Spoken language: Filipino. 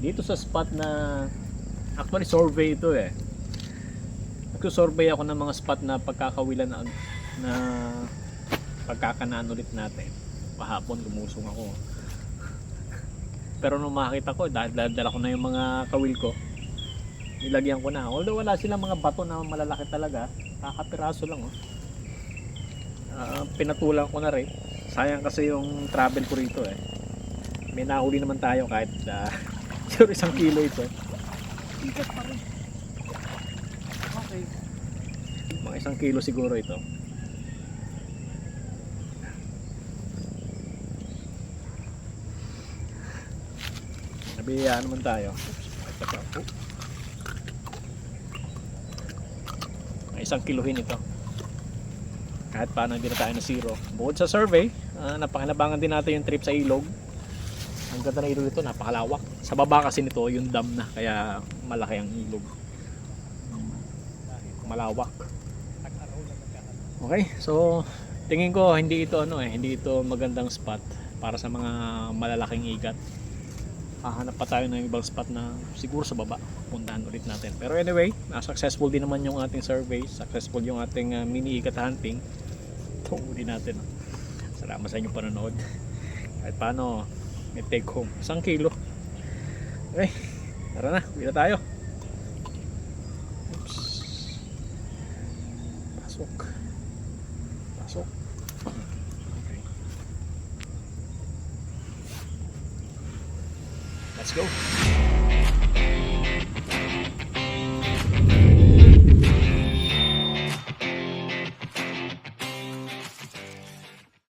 dito sa spot na actually survey ito eh. Nagsusurvey ako ng mga spot na pagkakawilan na, na pagkakanaan ulit natin. Kahapon lumusong ako. Pero nung makita ko dahil dala ko na yung mga kawil ko nilagyan ko na. Although wala silang mga bato na malalaki talaga kakapiraso lang oh. Ah, pinatulan ko na rin. Sayang kasi yung travel ko rito eh. May nahuli naman tayo kahit uh, siguro isang kilo ito. Ikat pa rin. Okay. mga isang kilo siguro ito. Nabiyayaan naman tayo. Ito pa. Oh. Mga isang kiluhin ito. Kahit paano hindi na tayo na zero. Bukod sa survey uh, napakinabangan din natin yung trip sa ilog ang ganda ng ilog ito napakalawak sa baba kasi nito yung dam na kaya malaki ang ilog malawak Okay, so tingin ko hindi ito ano eh, hindi ito magandang spot para sa mga malalaking igat. Hahanap pa tayo ng ibang spot na siguro sa baba. Puntahan ulit natin. Pero anyway, uh, successful din naman yung ating survey, successful yung ating uh, mini igat hunting. Ito uli natin. Salamat sa inyong panonood. Kahit paano, may take home. Isang kilo. Okay, tara na, uwi tayo. Oops. Pasok. Pasok. Let's go.